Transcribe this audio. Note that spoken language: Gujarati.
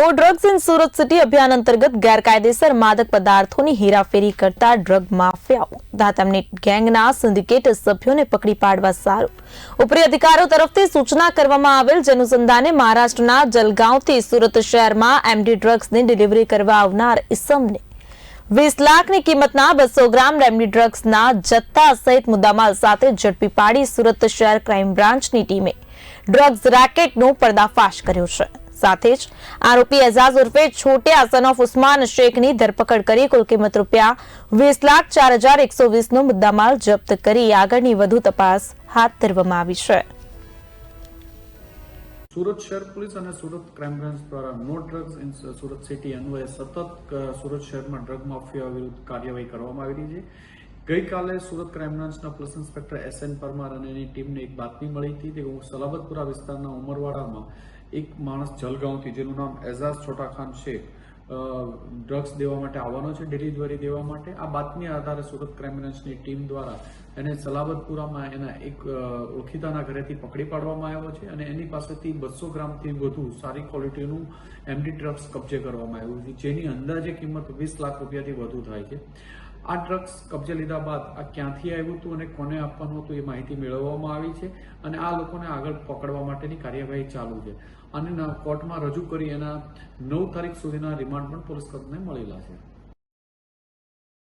No drugs in Surat city અભિયાન અંતર્ગત ગેરકાયદેસર માદક પદાર્થોની હેરાફેરી કરતા ડ્રગ માફિયાઓ. તથા ગેંગના સિન્ડિકેટ સભ્યોને પકડી પાડવા સારું. ઉપરી અધિકારીઓ તરફથી સૂચના કરવામાં આવેલ જેનુસંધાને મહારાષ્ટ્રના જલગાંવથી સુરત શહેરમાં એમડી ડ્રગ્સની ડિલિવરી કરવા આવનાર ઇસમને વીસ લાખની કિંમતના બસો ગ્રામ રેમડી ડ્રગ્સના જથ્થા સહિત મુદ્દામાલ સાથે ઝડપી પાડી સુરત શહેર ક્રાઇમ બ્રાન્ચની ટીમે ડ્રગ્સ રેકેટનો પર્દાફાશ કર્યો છે. સાથે જ આરોપી એઝાઝ ઉર્ફે છોટે આસન ઓફ ઉસ્માન શેખની ધરપકડ કરી કુલ કિંમત રૂપિયા વીસ લાખ ચાર હજાર એકસો વીસનો મુદ્દામાલ જપ્ત કરી આગળની વધુ તપાસ હાથ ધરવામાં આવી છે. સુરત શહેર પોલીસ અને સુરત ક્રાઇમ બ્રાન્ચ દ્વારા no drugs in Surat city અન્વયે સતત સુરત શહેરમાં ડ્રગ માફિયા વિરુદ્ધ કાર્યવાહી કરવામાં આવી રહી છે. ગઈકાલે સુરત ક્રાઇમ બ્રાન્ચના police inspector S N Parmar અને એની ટીમને એક બાતમી મળી હતી કે સલાબતપુરા વિસ્તારના ઉમરવાડામાં એક માણસ જલગાંવથી, જેનું નામ એઝાઝ છોટા ખાન શેખ ડ્રગ્સ દેવા માટે આવવાનો છે, ડિલિવરી દેવા માટે. આ બાતમી આધારે સુરત ક્રાઇમ બ્રાન્ચની ટીમ દ્વારા એને સલાબતપુરામાં એના એક ઓળખીતાના ઘરેથી પકડી પાડવામાં આવ્યો છે અને એની પાસેથી બસો ગ્રામથી વધુ સારી ક્વોલિટીનું એમડી ડ્રગ્સ કબજે કરવામાં આવ્યું છે, જેની અંદાજે કિંમત વીસ લાખ રૂપિયાથી વધુ થાય છે. આ ડ્રગ્સ કબજે લીધા બાદ આ ક્યાંથી આવ્યું હતું અને કોને આપવાનું હતું એ માહિતી મેળવવામાં આવી છે અને આ લોકોને આગળ પકડવા માટેની કાર્યવાહી ચાલુ છે. અને કોર્ટમાં રજૂ કરી એના નવ તારીખ સુધીના રિમાન્ડ પણ પોલીસ કસ્ટડીને મળેલા છે.